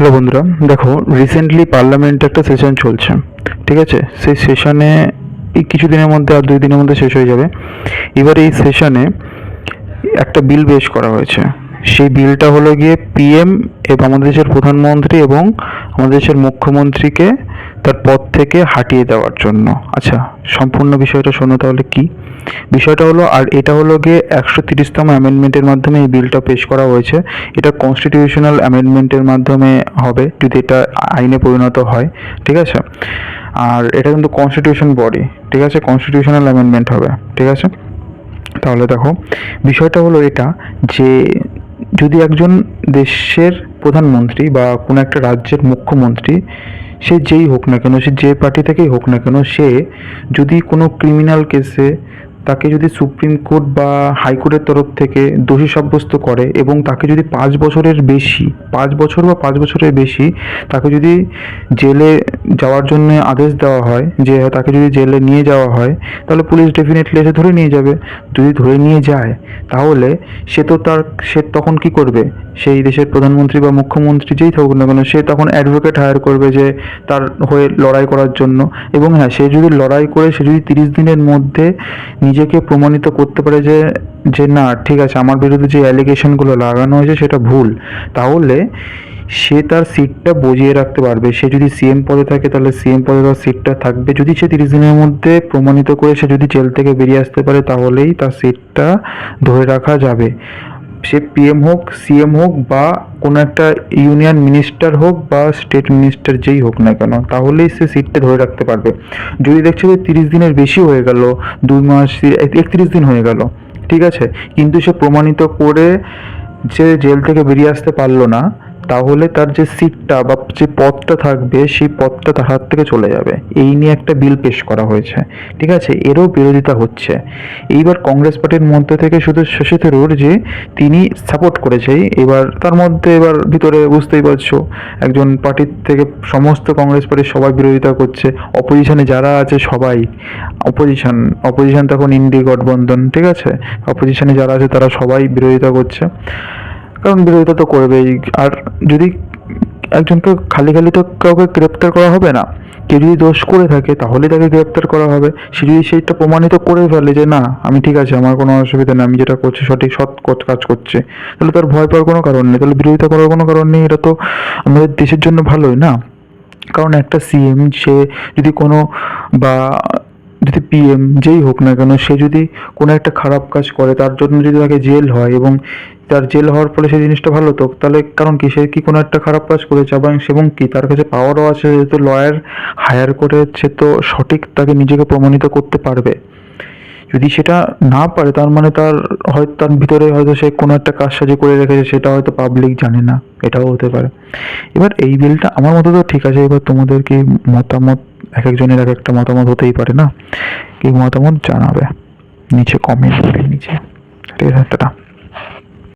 Hello বন্ধুরা, দেখো recently পার্লামেন্টে একটা সেশন চলছে, ঠিক আছে? সেই সেশনে এই কিছুদিনের মধ্যে আর দুই দিনের মধ্যে শেষ হয়ে যাবে। এবার এই সেশনে একটা বিল পেশ করা হয়েছে। সেই বিলটা হলো গিয়ে পিএম এবং আমাদের দেশের প্রধানমন্ত্রী এবং আমাদের দেশের মুখ্যমন্ত্রীকে তার পদ থেকে হাটিয়ে দেওয়ার জন্য। আচ্ছা সম্পূর্ণ বিষয়টা শোনো তাহলে কি? বিষয়টা হলো, আর এটা হলো গিয়ে একশো তিরিশতম অ্যামেন্ডমেন্টের মাধ্যমে এই বিলটা পেশ করা হয়েছে। এটা কনস্টিটিউশনাল অ্যামেন্ডমেন্টের মাধ্যমে হবে, যদি এটা আইনে পরিণত হয়, ঠিক আছে? আর এটা কিন্তু কনস্টিটিউশন বডি ঠিক আছে? কনস্টিটিউশনাল অ্যামেন্ডমেন্ট হবে, ঠিক আছে? তাহলে দেখো, বিষয়টা হলো এটা যে যদি একজন দেশের প্রধানমন্ত্রী বা কোনো একটা রাজ্যের মুখ্যমন্ত্রী, সে যেই হোক না কেন, সে যে পার্টি থেকেই হোক না কেন, সে যদি কোনো ক্রিমিনাল কেসে তাকে যদি সুপ্রিম কোর্ট বা হাইকোর্টের তরফ থেকে দোষী সাব্যস্ত করে এবং তাকে যদি পাঁচ বছরের বেশি, পাঁচ বছর বা পাঁচ বছরের বেশি তাকে যদি জেলে যাওয়ার জন্য আদেশ দেওয়া হয়, যে তাকে যদি জেলে নিয়ে যাওয়া হয়, তাহলে পুলিশ ডেফিনেটলি এসে ধরে নিয়ে যাবে। যদি ধরে নিয়ে যায়, তাহলে সে তো তার, সে তখন কি করবে? সেই দেশের প্রধানমন্ত্রী বা মুখ্যমন্ত্রী যেই থাকুক না কেন, সে তখন অ্যাডভোকেট হায়ার করবে যে তার হয়ে লড়াই করার জন্য। এবং হ্যাঁ সে যদি লড়াই করে, সে যদি তিরিশ দিনের মধ্যে নিজেকে প্রমাণিত করতে পারে যে যে না, ঠিক আছে, আমার বিরুদ্ধে যে অ্যালিগেশনগুলো লাগানো হয়েছে সেটা ভুল। তাহলে সে তার সিটটা বজিয়ে রাখতে পারবে। সে যদি সিএম পদে থাকে, তাহলে সিএম পদে তার সিটটা থাকবে। যদি সে তিরিশ দিনের মধ্যে প্রমাণিত করে সে যদি জেল থেকে বেরিয়ে আসতে পারে, তাহলেই তার সিটটা ধরে রাখা যাবে। সে পিএম হোক সিএম হোক বা কোনো একটা ইউনিয়ন মিনিস্টার হোক বা স্টেট মিনিস্টার যেই হোক না কেন, তাহলেই সে সিটটা ধরে রাখতে পারবে। যদি দেখছে যে তিরিশ দিনের বেশি হয়ে গেল, দুই মাস, একত্রিশ দিন হয়ে গেল, ঠিক আছে? কিন্তু সে প্রমাণিত করে যে জেল থেকে বেরিয়ে আসতে পারল না তাহলে তার যে সিটটা বা যে পদটা থাকবে, সেই পদটা তার হাত থেকে চলে যাবে। এই নিয়ে একটা বিল পেশ করা হয়েছে। ঠিক আছে? এরও বিরোধিতা হচ্ছে। এইবার কংগ্রেস পার্টির মধ্যে থেকে শুধু শশী থারুর যে তিনি সাপোর্ট করেছে, এবার তার মধ্যে এবার ভিতরে বুঝতেই পারছ, একজন পার্টির থেকে সমস্ত কংগ্রেস পার্টির সবাই বিরোধিতা করছে। অপোজিশনে যারা আছে সবাই। অপোজিশন অপোজিশন তখন ইন্ডি গঠবন্ধন ঠিক আছে? অপোজিশনে যারা আছে তারা সবাই বিরোধিতা করছে। কারণ বিরোধিতা তো করবেই। আর যদি একজনকে খালি খালি তো কাউকে গ্রেপ্তার করা হবে না, কেউ যদি দোষ করে থাকে, তাহলে তাকে গ্রেপ্তার করা হবে। সে যদি সেইটা প্রমাণিত করে ফেলে যে, না, আমি ঠিক আছে, আমার কোনো অসুবিধা নেই, আমি যেটা করছি সঠিক সৎ কাজ করছে, তাহলে তার ভয় পাওয়ার কোনো কারণ নেই। তাহলে বিরোধিতা করার কোনো কারণ নেই। এটা তো আমাদের দেশের জন্য ভালোই, না? কারণ একটা সিএম সে যদি কোনো বা যদি পিএম যেই হোক না কেন, সে যদি কোনো একটা খারাপ কাজ করে, তার জন্য যদি তাকে জেল হয় এবং তার জেল হওয়ার ফলে সেই জিনিসটা ভালো, তো তাহলে কারণ কি? সে কি কোনো একটা খারাপ কাজ করেছে এবং এবং কি? তার কাছে পাওয়ারও আছে, যেহেতু লয়ার হায়ার করে সে তো সঠিক তাকে নিজেকে প্রমাণিত করতে পারবে। যদি সেটা না পারে, তার মানে তার হয়তো তার ভিতরে হয়তো সে কোনো একটা কাজ সাজে করে রেখেছে, সেটা হয়তো পাবলিক জানে না, এটাও হতে পারে। এবার এই বিলটা আমার মতো তো ঠিক আছে, এবার তোমাদের কি মতামত এক একজনের এক একটা মতামত হতেই পারে না। কি মতামত? জানাবে। নিচে কমেন্ট করে নিচে। ঠিক আছে, টাটা।